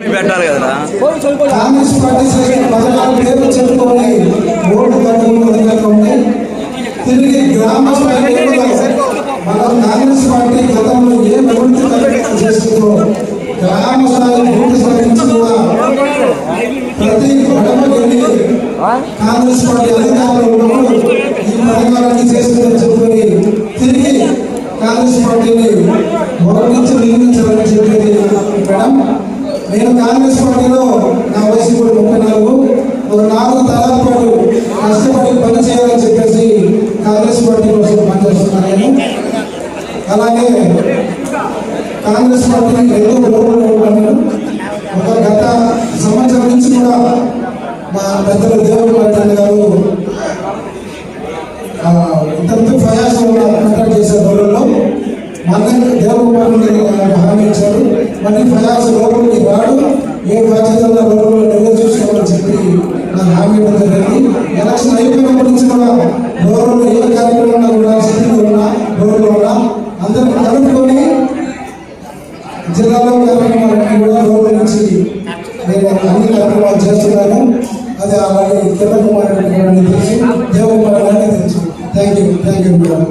పెట్టాలి కదరా? కాంగ్రెస్ పార్టీ సైతం పథకాల పేరు చెప్పుకొని ఓటు తగ్గులు తిరిగి గ్రామ స్థాయిలో కాంగ్రెస్ పార్టీ గతంలో ఏ అభివృద్ధి కార్యక్రమం చేస్తుందో గ్రామ స్థాయి సాధించి కూడా ప్రతి గడపకి కాంగ్రెస్ పార్టీ అధికారంలో ఉన్నప్పుడు ఈ పథకాలన్నీ చేస్తుందని చెప్పుకొని తిరిగి కాంగ్రెస్ పార్టీని మరణించి నిర్మించాలని చెప్పేది నేను కాంగ్రెస్ పార్టీలో నా వయసు కూడా ముప్పై నాలుగు. ఒక నాలుగు తరాల పాటు కష్టపడి పని చేయాలని చెప్పేసి కాంగ్రెస్ పార్టీ కోసం పనిచేస్తున్నాను నేను. అలాగే కాంగ్రెస్ పార్టీ ఎందుకు లోపల ఉన్నాను ఒక గత సంవత్సరం నుంచి కూడా మా పెద్దలు దేవకుమార్ గారు ఇంతకు ప్రయాసం కాంటాక్ట్ చేసే రోజుల్లో మళ్ళీ దేవుడు హామీ ఇచ్చారు. మళ్ళీ జిల్లాలో మనకి కూడా గౌరవించి నేను అన్ని కార్యక్రమాలు చేస్తున్నాను. అది అలాగే కిరణ్ కుమార్ రెడ్డి గారిని తెలుసు. దేవకుమార్ గారిని తెలుసు. Thank you thank you madam